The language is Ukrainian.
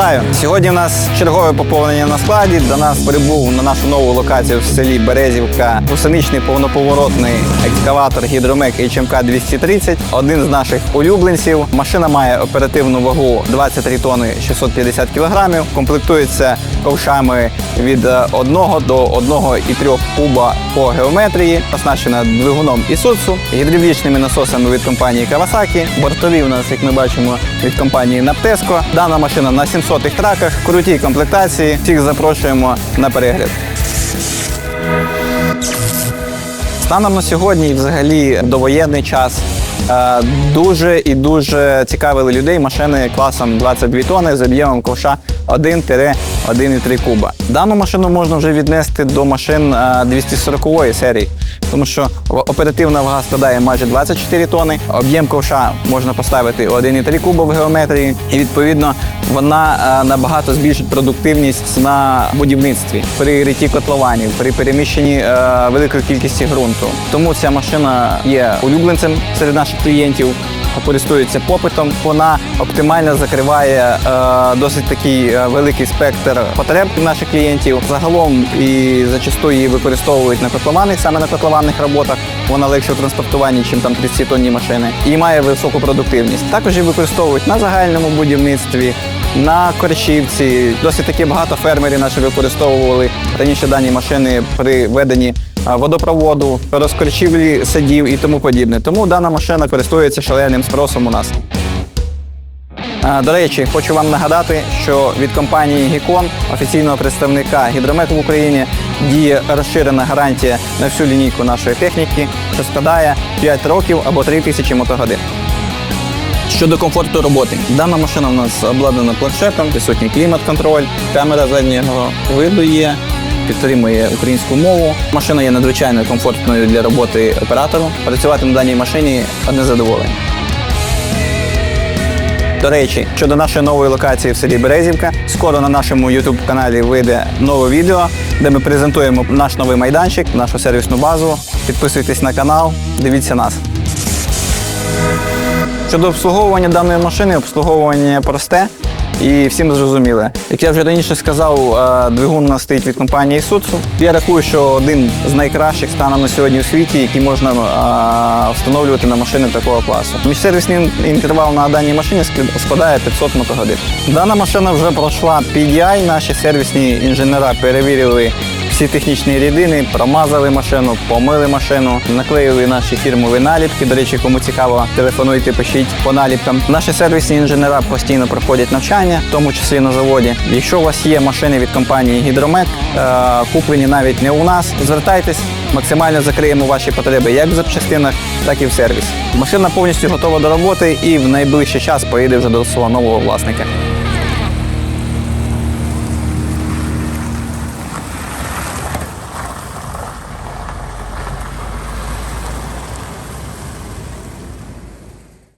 Вітаю! Сьогодні у нас чергове поповнення на складі. До нас прибув на нашу нову локацію в селі Березівка гусеничний повноповоротний екскаватор гідромек HMK 230. Один з наших улюбленців. Машина має оперативну вагу 23 тонни 650 кг. Комплектується ковшами від 1 до 1,3 куба по геометрії. Оснащена двигуном Isuzu, гідравлічними насосами від компанії Kawasaki. Бортові у нас, як ми бачимо, від компанії Naptesco. Дана машина на 700 траках, крутій комплектації. Всіх запрошуємо на перегляд. Станом на сьогодні, взагалі довоєнний час. е, Дуже і дуже цікавили людей машини класом 22 тонни з об'ємом ковша 1-1,3 куба. Дану машину можна вже віднести до машин е, 240 серії, тому що оперативна вага складає майже 24 тонни. Об'єм ковша можна поставити 1,3 куба в геометрії, і відповідно вона е, набагато збільшить продуктивність на будівництві при ріті котлованів, при переміщенні е, великої кількості ґрунту. Тому ця машина є улюбленцем серед наших клієнтів. Користується попитом, вона оптимально закриває е, досить такий е, великий спектр потреб наших клієнтів. Загалом і зачасту її використовують на котлованих, саме на котлованих роботах. Вона легше у транспортуванні, ніж там 30 тонні машини, і має високу продуктивність. Також її використовують на загальному будівництві, на корчівці. Досить таки багато фермерів наші використовували раніше дані машини при веденні водопроводу, розкорчівлі садів і тому подібне. Тому дана машина користується шаленим спросом у нас. До речі, хочу вам нагадати, що від компанії Гікон, офіційного представника гідромет в Україні, діє розширена гарантія на всю лінійку нашої техніки, що складає 5 років або 3 тисячі мотогодин. Щодо комфорту роботи, дана машина у нас обладнана планшетом, присутній клімат-контроль, камера заднього виду є, підтримує українську мову. Машина є надзвичайно комфортною для роботи оператору. Працювати на даній машині одне задоволення. До речі, щодо нашої нової локації в селі Березівка, скоро на нашому youtube каналі вийде нове відео, де ми презентуємо наш новий майданчик, нашу сервісну базу. Підписуйтесь на канал, дивіться нас. Щодо обслуговування даної машини, обслуговування просте і всім зрозуміле. Як я вже раніше сказав, е, двигун у нас стоїть від компанії Isuzu. Я рахую, що один з найкращих станом на сьогодні у світі, який можна е, встановлювати на машини такого класу. Міжсервісний інтервал на даній машині ск- складає 500 мотогодин. Дана машина вже пройшла PDI, наші сервісні інженера перевірили всі технічні рідини, промазали машину, помили машину, наклеїли наші фірмові наліпки. До речі, кому цікаво, телефонуйте, пишіть по наліпкам. Наші сервісні інженера постійно проходять навчання, в тому числі на заводі. Якщо у вас є машини від компанії Гідромет, е, куплені навіть не у нас, звертайтесь, максимально закриємо ваші потреби як в запчастинах, так і в сервісі. Машина повністю готова до роботи і в найближчий час поїде вже до свого нового власника.